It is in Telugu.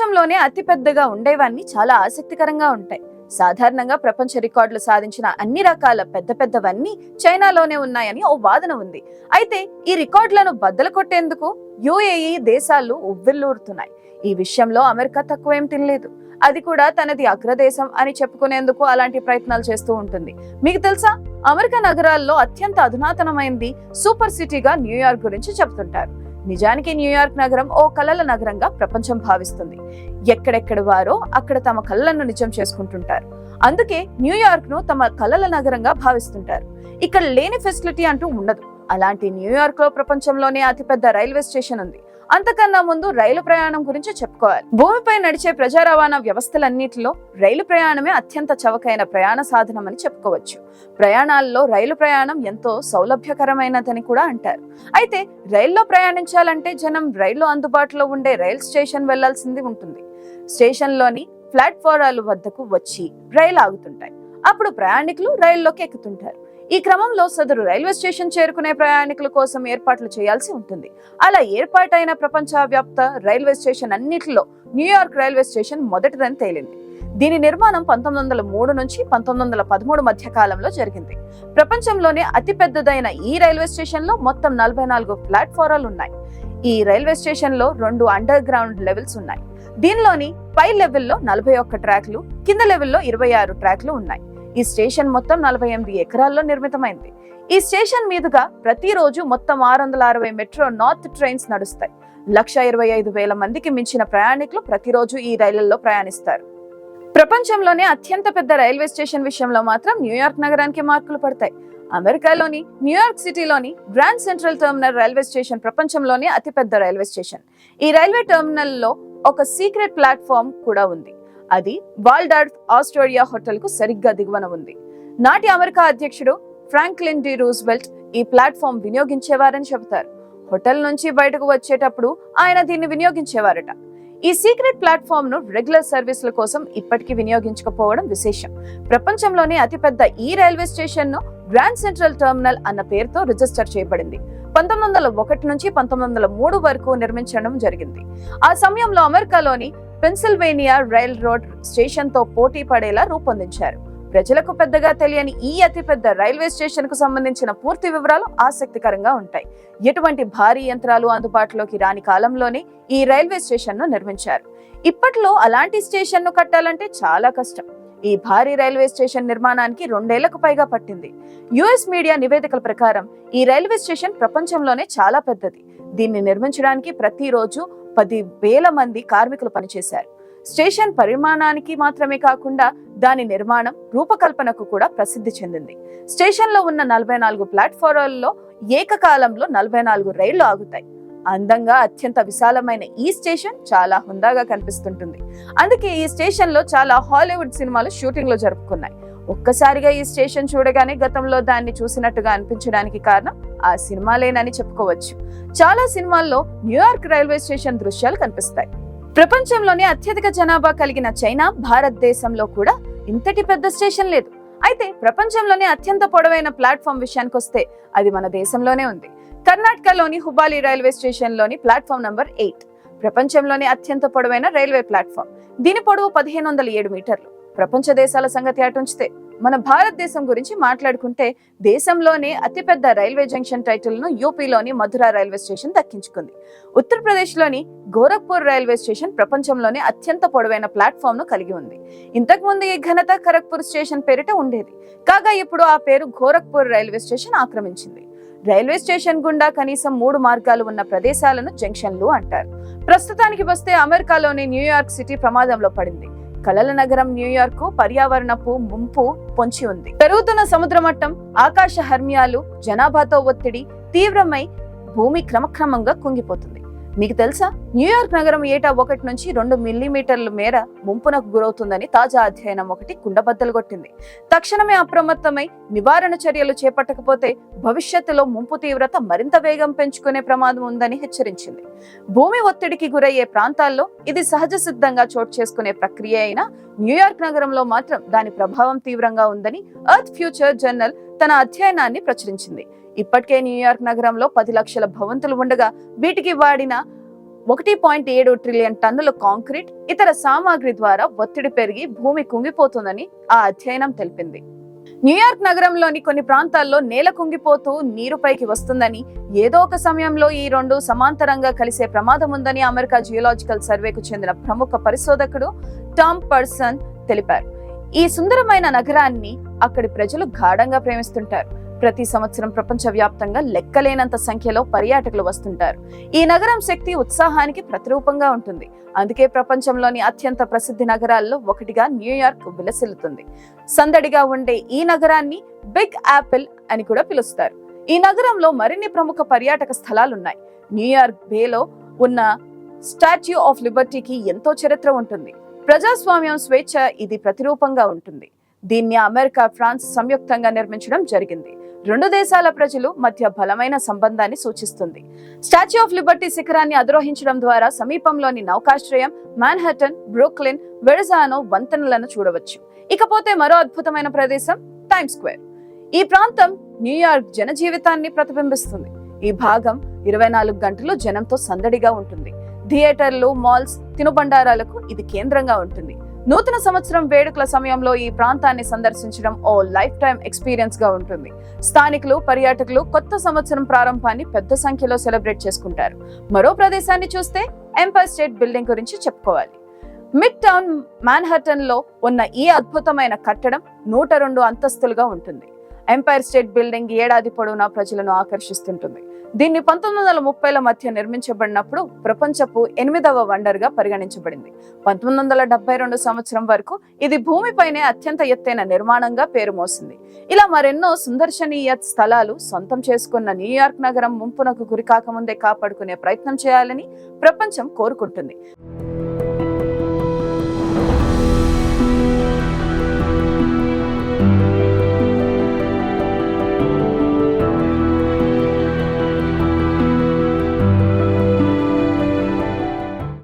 ప్రపంచంలోనే అతిపెద్దగా ఉండేవన్నీ చాలా ఆసక్తికరంగా ఉంటాయి. సాధారణంగా ప్రపంచ రికార్డులు సాధించిన అన్ని రకాల పెద్ద పెద్దవన్నీ చైనాలోనే ఉన్నాయని ఓ వాదన ఉంది. అయితే ఈ రికార్డులను బద్దలు కొట్టేందుకు యుఏఈ దేశాలు ఉవ్విల్లూరుతున్నాయి ఈ విషయంలో అమెరికా తక్కువేం తినలేదు. అది కూడా తనది అగ్రదేశం అని చెప్పుకునేందుకు అలాంటి ప్రయత్నాలు చేస్తూ ఉంటుంది. మీకు తెలుసా? అమెరికా నగరాల్లో అత్యంత అధునాతనమైనది సూపర్ సిటీగా న్యూయార్క్ గురించి చెబుతుంటారు నిజానికి న్యూయార్క్ నగరం ఓ కలల నగరంగా ప్రపంచం భావిస్తుంది. ఎక్కడెక్కడ వారో అక్కడ తమ కలలను నిజం చేసుకుంటుంటారు. అందుకే న్యూయార్క్ను తమ కలల నగరంగా భావిస్తుంటారు. ఇక్కడ లేని ఫెసిలిటీ అంటూ ఉండదు. అలాంటి న్యూయార్క్లో ప్రపంచంలోనే అతిపెద్ద రైల్వే స్టేషన్ ఉంది. అంతకన్నా ముందు రైలు ప్రయాణం గురించి చెప్పుకోవాలి. భూమిపై నడిచే ప్రజా రవాణా వ్యవస్థలన్నిటిలో రైలు ప్రయాణమే అత్యంత చవకైన ప్రయాణ సాధనం అని చెప్పుకోవచ్చు. ప్రయాణాల్లో రైలు ప్రయాణం ఎంతో సౌలభ్యకరమైనదని కూడా అంటారు. అయితే రైల్లో ప్రయాణించాలంటే జనం రైలు అందుబాటులో ఉండే రైల్ స్టేషన్ వెళ్ళాల్సింది ఉంటుంది. స్టేషన్లోని ప్లాట్ఫారాలు వద్దకు వచ్చి రైలు ఆగుతుంటాయి. అప్పుడు ప్రయాణికులు రైల్లోకి ఎక్కుతుంటారు. ఈ క్రమంలో సదరు రైల్వే స్టేషన్ చేరుకునే ప్రయాణికుల కోసం ఏర్పాట్లు చేయాల్సి ఉంటుంది. అలా ఏర్పాటైన ప్రపంచవ్యాప్త రైల్వే స్టేషన్ అన్నిటిలో న్యూయార్క్ రైల్వే స్టేషన్ మొదటిదని తేలింది. దీని నిర్మాణం పంతొమ్మిది వందల మూడు నుంచి పంతొమ్మిది వందల పదమూడు మధ్య కాలంలో జరిగింది. ప్రపంచంలోనే అతిపెద్దదైన ఈ రైల్వే స్టేషన్లో మొత్తం నలభై నాలుగు ప్లాట్ఫారాలు ఉన్నాయి. ఈ రైల్వే స్టేషన్లో రెండు అండర్ గ్రౌండ్ లెవెల్స్ ఉన్నాయి. దీనిలోని పై లెవెల్లో నలభై ఒక్క ట్రాక్లు కింద లెవెల్లో ఇరవై ఆరు ట్రాక్లు ఉన్నాయి. ఈ స్టేషన్ మొత్తం నలభై ఎనిమిది ఎకరాల్లో నిర్మితమైంది. ఈ స్టేషన్ మీదుగా ప్రతిరోజు మొత్తం ఆరు వందల అరవై మెట్రో నార్త్ ట్రైన్స్ నడుస్తాయి. లక్ష ఇరవై ఐదు వేల మందికి మించిన ప్రయాణికులు ప్రతిరోజు ఈ రైళ్ళలో ప్రయాణిస్తారు. ప్రపంచంలోనే అత్యంత పెద్ద రైల్వే స్టేషన్ విషయంలో మాత్రం న్యూయార్క్ నగరానికి మార్కులు పడతాయి. అమెరికాలోని న్యూయార్క్ సిటీలోని grand central terminal railway station ప్రపంచంలోనే అతిపెద్ద రైల్వే స్టేషన్. ఈ రైల్వే టెర్మినల్లో ఒక సీక్రెట్ ప్లాట్ఫామ్ కూడా ఉంది. అది వాల్డార్ఫ్ ఆస్ట్రేలియా హోటల్కు సరిగ్గా దిగువన ఉంది. నాటి అమెరికా అధ్యక్షుడు ఫ్రాంక్లిన్ డి రూజ్వెల్ట్ ఈ ప్లాట్ఫామ్ వినియోగించేవారని చెబుతారు. హోటల్ నుంచి బయటకు వచ్చేటప్పుడు ఆయన దీన్ని వినియోగించేవారట. ఈ సీక్రెట్ ప్లాట్ఫామ్ను రెగ్యులర్ సర్వీసుల కోసం ఇప్పటికీ వినియోగించకపోవడం విశేషం. ప్రపంచంలోనే అతిపెద్ద ఈ రైల్వే స్టేషన్ను గ్రాండ్ సెంట్రల్ టెర్మినల్ అన్న పేరుతో రిజిస్టర్ చేయబడింది. పంతొమ్మిది వందల ఒకటి నుంచి పంతొమ్మిది వందల మూడు వరకు నిర్మించడం జరిగింది. ఆ సమయంలో అమెరికాలోని పెన్సిల్వేనియా రైల్ రోడ్ స్టేషన్తో పోటీ పడేలా రూపొందించారు. ప్రజలకు పెద్దగా తెలియని ఈ అతిపెద్ద రైల్వే స్టేషన్కు సంబంధించిన పూర్తి వివరాలు ఆసక్తికరంగా ఉంటాయి. ఎటువంటి భారీ యంత్రాలు అందుబాటులోకి రాని కాలంలోనే ఈ రైల్వే స్టేషన్ను నిర్మించారు. ఇప్పట్లో అలాంటి స్టేషన్ను కట్టాలంటే చాలా కష్టం. ఈ భారీ రైల్వే స్టేషన్ నిర్మాణానికి రెండేళ్ళకు పైగా పట్టింది. యుఎస్ మీడియా నివేదికల ప్రకారం ఈ రైల్వే స్టేషన్ ప్రపంచంలోనే చాలా పెద్దది. దీన్ని నిర్మించడానికి ప్రతిరోజు పది వేల మంది కార్మికులు పనిచేశారు. స్టేషన్ పరిమాణానికి మాత్రమే కాకుండా దాని నిర్మాణం రూపకల్పనకు కూడా ప్రసిద్ధి చెందింది. స్టేషన్లో ఉన్న నలభై నాలుగు ప్లాట్ఫారాల్లో ఏకకాలంలో నలభై నాలుగు రైళ్ళు ఆగుతాయి. అందంగా అత్యంత విశాలమైన ఈ స్టేషన్ చాలా హుందాగా కనిపిస్తుంటుంది. అందుకే ఈ స్టేషన్లో చాలా హాలీవుడ్ సినిమాలు షూటింగ్లో జరుపుకున్నాయి. ఒక్కసారిగా ఈ స్టేషన్ చూడగానే గతంలో దాన్ని చూసినట్టుగా అనిపించడానికి కారణం ఆ సినిమాలేనని చెప్పుకోవచ్చు. చాలా సినిమాల్లో న్యూయార్క్ రైల్వే స్టేషన్ దృశ్యాలు కనిపిస్తాయి. ప్రపంచంలోనే అత్యధిక జనాభా కలిగిన చైనా భారతదేశంలో కూడా ఇంతటి పెద్ద స్టేషన్ లేదు. అయితే ప్రపంచంలోనే అత్యంత పొడవైన ప్లాట్ఫామ్ విషయానికి వస్తే అది మన దేశంలోనే ఉంది. కర్ణాటకలోని హుబాలి రైల్వే స్టేషన్లోని ప్లాట్ఫామ్ నంబర్ ఎయిట్. ప్రపంచంలోనే అత్యంత పొడవైన రైల్వే ప్లాట్ఫామ్. దీని పొడవు పదిహేను వందల ఏడు మీటర్లు. ప్రపంచ దేశాల సంగతి అటుంచితే మన భారతదేశం గురించి మాట్లాడుకుంటే దేశంలోనే అతిపెద్ద రైల్వే జంక్షన్ టైటిల్ను యూపీలోని మధుర రైల్వే స్టేషన్ దక్కించుకుంది. ఉత్తరప్రదేశ్లోని గోరఖ్పూర్ రైల్వే స్టేషన్ ప్రపంచంలోనే అత్యంత పొడవైన ప్లాట్ఫామ్ను కలిగి ఉంది. ఇంతకు ముందు ఈ ఘనత ఖరగ్పూర్ స్టేషన్ పేరిట ఉండేది. కాగా ఇప్పుడు ఆ పేరు గోరఖ్పూర్ రైల్వే స్టేషన్ ఆక్రమించింది. రైల్వే స్టేషన్ గుండా కనీసం మూడు మార్గాలు ఉన్న ప్రదేశాలను జంక్షన్లు అంటారు. ప్రస్తుతానికి వస్తే అమెరికాలోని న్యూయార్క్ సిటీ ప్రమాదంలో పడింది. కలల నగరం న్యూయార్క్ పర్యావరణపు ముంపు పొంచి ఉంది. పెరుగుతున్న సముద్ర మట్టం ఆకాశ హర్మ్యాలు జనాభాతో ఒత్తిడి తీవ్రమై భూమి క్రమక్రమంగా కుంగిపోతుంది. మీకు తెలుసా? న్యూయార్క్ నగరం ఏటా ఒకటి నుంచి రెండు మిల్లీమీటర్ల మేర ముంపునకు గురవుతుందని తాజా అధ్యయనం ఒకటి కుండబద్దలు కొట్టింది. తక్షణమే అప్రమత్తమై నివారణ చర్యలు చేపట్టకపోతే భవిష్యత్తులో ముంపు తీవ్రత మరింత వేగం పెంచుకునే ప్రమాదం ఉందని హెచ్చరించింది. భూమి ఒత్తిడికి గురయ్యే ప్రాంతాల్లో ఇది సహజ సిద్ధంగా చోటు చేసుకునే ప్రక్రియ అయినా న్యూయార్క్ నగరంలో మాత్రం దాని ప్రభావం తీవ్రంగా ఉందని ఎర్త్ ఫ్యూచర్ జర్నల్ తన అధ్యయనాన్ని ప్రచురించింది. ఇప్పటికే న్యూయార్క్ నగరంలో పది లక్షల భవంతులు ఉండగా వీటికి వాడిన ఒకటి పాయింట్ ఏడు ట్రిలియన్ టన్నుల కాంక్రీట్ ఇతర సామాగ్రి ద్వారా ఒత్తిడి పెరిగి భూమి కుంగిపోతుందని ఆ అధ్యయనం తెలిపింది. న్యూయార్క్ నగరంలోని కొన్ని ప్రాంతాల్లో నేల కుంగిపోతూ నీరు పైకి వస్తుందని ఏదో ఒక సమయంలో ఈ రెండు సమాంతరంగా కలిసే ప్రమాదం ఉందని అమెరికా జియోలాజికల్ సర్వేకు చెందిన ప్రముఖ పరిశోధకుడు టామ్ పర్సన్ తెలిపారు. ఈ సుందరమైన నగరాన్ని అక్కడి ప్రజలు గాఢంగా ప్రేమిస్తుంటారు. ప్రతి సంవత్సరం ప్రపంచవ్యాప్తంగా లెక్కలేనంత సంఖ్యలో పర్యాటకులు వస్తుంటారు. ఈ నగరం శక్తి ఉత్సాహానికి ప్రతిరూపంగా ఉంటుంది. అందుకే ప్రపంచంలోని అత్యంత ప్రసిద్ధి నగరాల్లో ఒకటిగా న్యూయార్క్ విలసిల్లుతుంది. సందడిగా ఉండే ఈ నగరాన్ని బిగ్ యాపిల్ అని కూడా పిలుస్తారు. ఈ నగరంలో మరిన్ని ప్రముఖ పర్యాటక స్థలాలున్నాయి. న్యూయార్క్ బేలో ఉన్న స్టాచ్యూ ఆఫ్ లిబర్టీకి ఎంతో చరిత్ర ఉంటుంది. ప్రజాస్వామ్యం స్వేచ్ఛ ఇది ప్రతిరూపంగా ఉంటుంది. దీన్ని అమెరికా ఫ్రాన్స్ సంయుక్తంగా నిర్మించడం జరిగింది. రెండు దేశాల ప్రజలు మధ్య బలమైన సంబంధాన్ని సూచిస్తుంది. స్టాచ్యూ ఆఫ్ లిబర్టీ శిఖరాన్ని అధిరోహించడం ద్వారా సమీపంలోని నౌకాశ్రయం మాన్హటన్ బ్రూక్లిన్ వెడజానో వంతెనలను చూడవచ్చు. ఇకపోతే మరో అద్భుతమైన ప్రదేశం టైమ్ స్క్వేర్. ఈ ప్రాంతం న్యూయార్క్ జనజీవితాన్ని ప్రతిబింబిస్తుంది. ఈ భాగం ఇరవై నాలుగు గంటలు జనంతో సందడిగా ఉంటుంది. థియేటర్లు మాల్స్ తినుబండారాలకు ఇది కేంద్రంగా ఉంటుంది. నూతన సంవత్సరం వేడుకల సమయంలో ఈ ప్రాంతాన్ని సందర్శించడం ఓ లైఫ్ టైం ఎక్స్పీరియన్స్గా ఉంటుంది. స్థానికులు పర్యాటకులు కొత్త సంవత్సరం ప్రారంభాన్ని పెద్ద సంఖ్యలో సెలబ్రేట్ చేసుకుంటారు. మరో ప్రదేశాన్ని చూస్తే ఎంపైర్ స్టేట్ బిల్డింగ్ గురించి చెప్పుకోవాలి. మిడ్ టౌన్ మాన్హటన్లో ఉన్న ఈ అద్భుతమైన కట్టడం నూట రెండు అంతస్తులుగా ఉంటుంది. ఎంపైర్ స్టేట్ బిల్డింగ్ ఏడాది పొడవునా ప్రజలను ఆకర్షిస్తుంటుంది. దీన్ని పంతొమ్మిది వందల ముప్పైల మధ్య నిర్మించబడినప్పుడు ప్రపంచపు ఎనిమిదవ వండర్గా పరిగణించబడింది. పంతొమ్మిది వందల డెబ్బై రెండు సంవత్సరం వరకు ఇది భూమిపైనే అత్యంత ఎత్తైన నిర్మాణంగా పేరు మోసింది. ఇలా మరెన్నో సుందర్శనీయ స్థలాలు సొంతం చేసుకున్న న్యూయార్క్ నగరం ముంపునకు గురికాకముందే కాపాడుకునే ప్రయత్నం చేయాలని ప్రపంచం కోరుకుంటుంది.